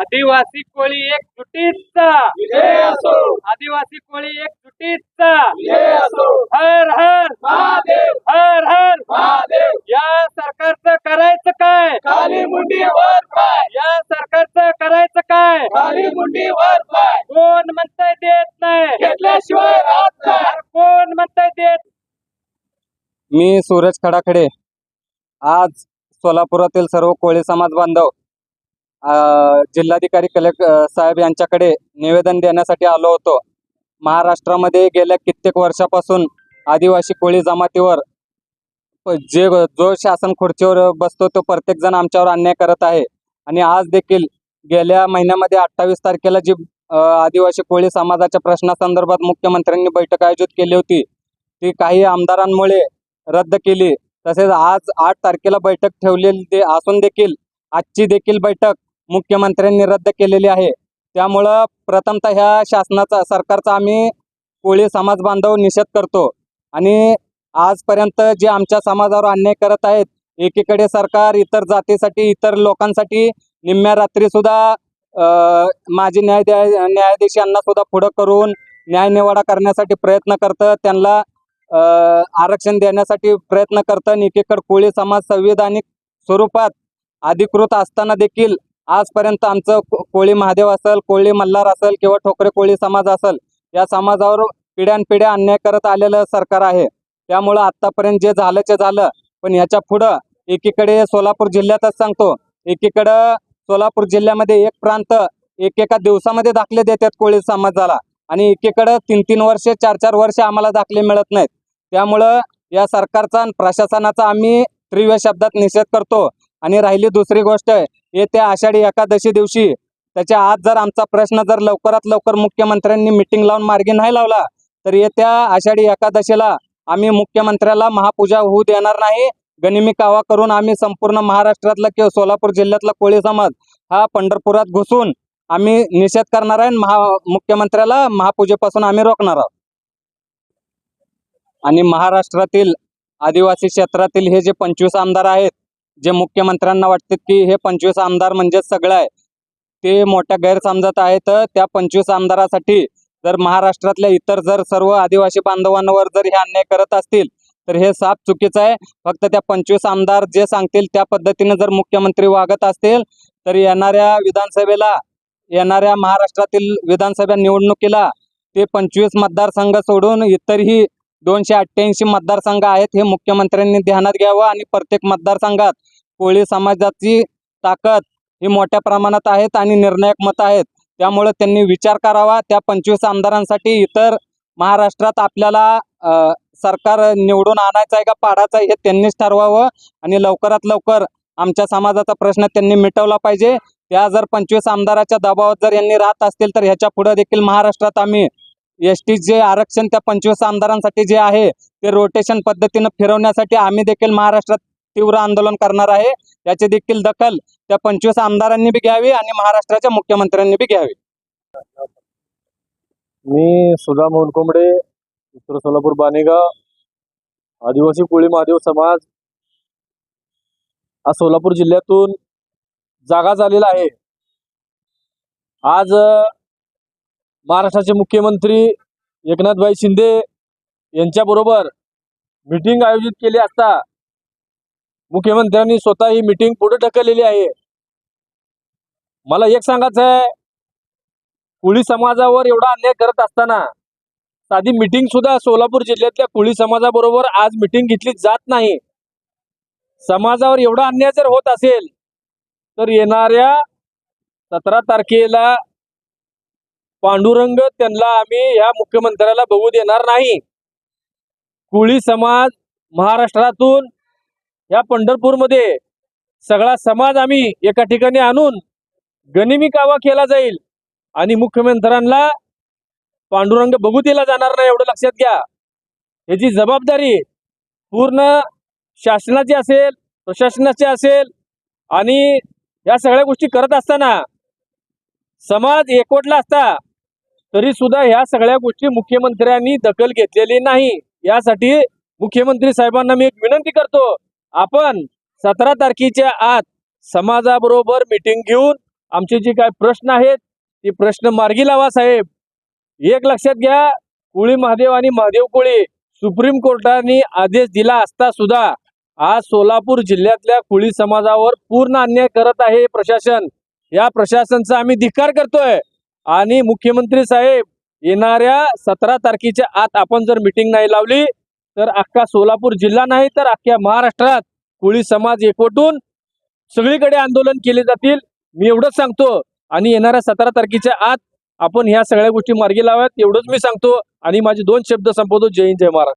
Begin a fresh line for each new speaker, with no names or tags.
आदिवासी कोळी एक जुटीचा.
विजय असो.
आदिवासी कोळी एक जुटीचा.
विजय असो.
हर हर.
महादेव.
हर हर.
महादेव.
या सरकारचं करायचं काय?
खाली मुंडी वर पाय.
या सरकारचं करायचं काय?
खाली मुंडी वर पाय.
कोण म्हणताय देत नाही?
घेतल्याशिवाय राहत नाही.
कोण म्हणताय देत?
मी सूरज खडाखडे. आज सोलापुरातील सर्व कोळी समाज बांधव जिल्हाधिकारी कलेक्टर साहेब यांच्याकडे निवेदन देण्यासाठी आलो होतो. महाराष्ट्रामध्ये गेल्या कित्येक वर्षापासून आदिवासी कोळी जमातीवर जे जो शासन खुर्चीवर बसतो तो प्रत्येकजण आमच्यावर अन्याय करत आहे. आणि आज देखील गेल्या महिन्यामध्ये अठ्ठावीस तारखेला जी आदिवासी कोळी समाजाच्या प्रश्नासंदर्भात मुख्यमंत्र्यांनी बैठक आयोजित केली होती ती काही आमदारांमुळे रद्द केली. तसेच आज आठ तारखेला बैठक ठेवलेली असून देखील आजची देखील बैठक मुख्यमंत्र्यांनी रद्द केलेली आहे. त्यामुळं प्रथमतः ह्या शासनाचा सरकारचा आम्ही कोळी समाज बांधव निषेध करतो. आणि आजपर्यंत जे आमच्या समाजावर अन्याय करत आहेत एकीकडे सरकार इतर जातीसाठी इतर लोकांसाठी निम्म्या रात्री सुद्धा माजी न्याय न्यायाधीश यांना सुद्धा पुढं करून न्यायनिवाडा करण्यासाठी प्रयत्न करतं. त्यांना आरक्षण देण्यासाठी प्रयत्न करतं. आणि एकीकडे कोळी समाज संविधानिक स्वरूपात अधिकृत असताना देखील आजपर्यंत आमचं कोळी महादेव असेल कोळी मल्हार असेल किंवा ठोकरे कोळी समाज असेल या समाजावर पिढ्यानपिढ्या अन्याय करत आलेलं सरकार आहे. त्यामुळं आत्तापर्यंत जे झालं ते झालं. पण याच्या पुढं एकीकडे सोलापूर जिल्ह्यातच सांगतो. एकीकडं सोलापूर जिल्ह्यामध्ये एक प्रांत एक एका दिवसामध्ये दाखले देतात कोळी समाजाला. आणि एकीकडं तीन तीन वर्ष चार चार वर्ष आम्हाला दाखले मिळत नाहीत. त्यामुळं या सरकारचा आणि प्रशासनाचा आम्ही तीव्र शब्दात निषेध करतो. आणि राहिली दुसरी गोष्ट येत्या आषाढी एकादशी दिवशी त्याच्या आत जर आमचा प्रश्न जर लवकरात लवकर मुख्यमंत्र्यांनी मिटिंग लावून मार्गी नाही लावला तर येत्या आषाढी एकादशीला आम्ही मुख्यमंत्र्याला महापूजा होऊ देणार नाही. गनिमी कावा करून आम्ही संपूर्ण महाराष्ट्रातला किंवा सोलापूर जिल्ह्यातला कोळी समाज हा पंढरपुरात घुसून आम्ही निषेध करणार आहे आणि महा मुख्यमंत्र्याला महापूजेपासून आम्ही रोखणार आहोत. आणि महाराष्ट्रातील आदिवासी क्षेत्रातील हे जे पंचवीस आमदार आहेत जे मुख्यमंत्र्यांना वाटते की हे पंचवीस आमदार म्हणजेच सगळं आहे ते मोठ्या गैरसमजात आहेत. त्या पंचवीस आमदारासाठी जर महाराष्ट्रातल्या इतर जर सर्व आदिवासी बांधवांवर जर हे अन्याय करत असतील तर हे साफ चुकीचं आहे. फक्त त्या पंचवीस आमदार जे सांगतील त्या पद्धतीने जर मुख्यमंत्री वागत असतील तर येणाऱ्या विधानसभेला येणाऱ्या महाराष्ट्रातील विधानसभा निवडणुकीला ते पंचवीस मतदारसंघ सोडून इतरही दोनशे अठ्ठ्याऐंशी मतदारसंघ आहेत हे मुख्यमंत्र्यांनी ध्यानात घ्यावं आणि प्रत्येक मतदारसंघात कोळी समाजाची ताकद ही मोठ्या प्रमाणात आहेत आणि निर्णायक मतं आहेत. त्यामुळे त्यांनी विचार करावा. त्या पंचवीस आमदारांसाठी इतर महाराष्ट्रात आपल्याला सरकार निवडून आणायचं आहे का पाडायचं आहे हे त्यांनीच ठरवावं आणि लवकरात लवकर आमच्या समाजाचा प्रश्न त्यांनी मिटवला पाहिजे. त्या जर पंचवीस आमदाराच्या दबावात जर यांनी राहत असतील तर ह्याच्या पुढे देखील महाराष्ट्रात आम्ही एस टी जे आरक्षण त्या पंचवीस आमदारांसाठी जे आहे ते रोटेशन पद्धतीनं फिरवण्यासाठी आम्ही देखील महाराष्ट्रात तीव्र आंदोलन करणार आहे. याची देखील दखल त्या पंचवीस आमदारांनी बी घ्यावी आणि महाराष्ट्राच्या मुख्यमंत्र्यांनी बी घ्यावी.
मी सुधा मोनकोंबडे उत्तर सोलापूर बाणेगाव आदिवासी कोळी महादेव समाज हा सोलापूर जिल्ह्यातून जागा झालेला आहे. आज महाराष्ट्राचे मुख्यमंत्री एकनाथभाई शिंदे यांच्याबरोबर मीटिंग आयोजित केली असता मुख्यमंत्र्यांनी स्वतः ही मीटिंग पुढे ढकललेली आहे. मला एक सांगायचं आहे कोळी समाजावर एवढा अन्याय करत असताना साधी मिटिंग सुद्धा सोलापूर जिल्ह्यातल्या कोळी समाजाबरोबर आज मीटिंग घेतली जात नाही. समाजावर एवढा अन्याय जर होत असेल तर येणाऱ्या सतरा तारखेला पांडुरंग त्यांना आम्ही ह्या मुख्यमंत्र्याला बघू देणार नाही. कोळी समाज महाराष्ट्रातून या पंढरपूरमध्ये सगळा समाज आम्ही एका ठिकाणी आणून गनिमी कावा केला जाईल. आणि मुख्यमंत्र्यांना पांडुरंग बघू दिला जाणार नाही एवढं लक्षात घ्या. याची जबाबदारी पूर्ण शासनाची असेल प्रशासनाची असेल आणि या सगळ्या गोष्टी करत असताना समाज एकवटला असता तरी सुद्धा ह्या सगळ्या गोष्टी मुख्यमंत्र्यांनी दखल घेतलेली नाही. यासाठी मुख्यमंत्री साहेबांना मी एक विनंती करतो. आपण सतरा तारखेच्या आत समाजाबरोबर मिटिंग घेऊन आमचे जे काय प्रश्न आहेत ते प्रश्न मार्गी लावा साहेब. एक लक्षात घ्या कुळी महादेव आणि महादेव कोळी सुप्रीम कोर्टाने आदेश दिला असता सुद्धा आज सोलापूर जिल्ह्यातल्या कुळी समाजावर पूर्ण अन्याय करत आहे प्रशासन. या प्रशासनचा आम्ही धिक्कार करतोय. आणि मुख्यमंत्री साहेब येणाऱ्या सतरा तारखेच्या आत आपण जर मिटिंग नाही लावली तर अख्खा सोलापूर जिल्हा नाही तर अख्ख्या महाराष्ट्रात कोळी समाज एकवटून सगळीकडे आंदोलन केले जातील. मी एवढंच सांगतो आणि येणाऱ्या सतरा तारखेच्या आत आपण ह्या सगळ्या गोष्टी मार्गी लाव्यात एवढंच मी सांगतो आणि माझे दोन शब्द संपवतो. जय हिंद जय महाराष्ट्र.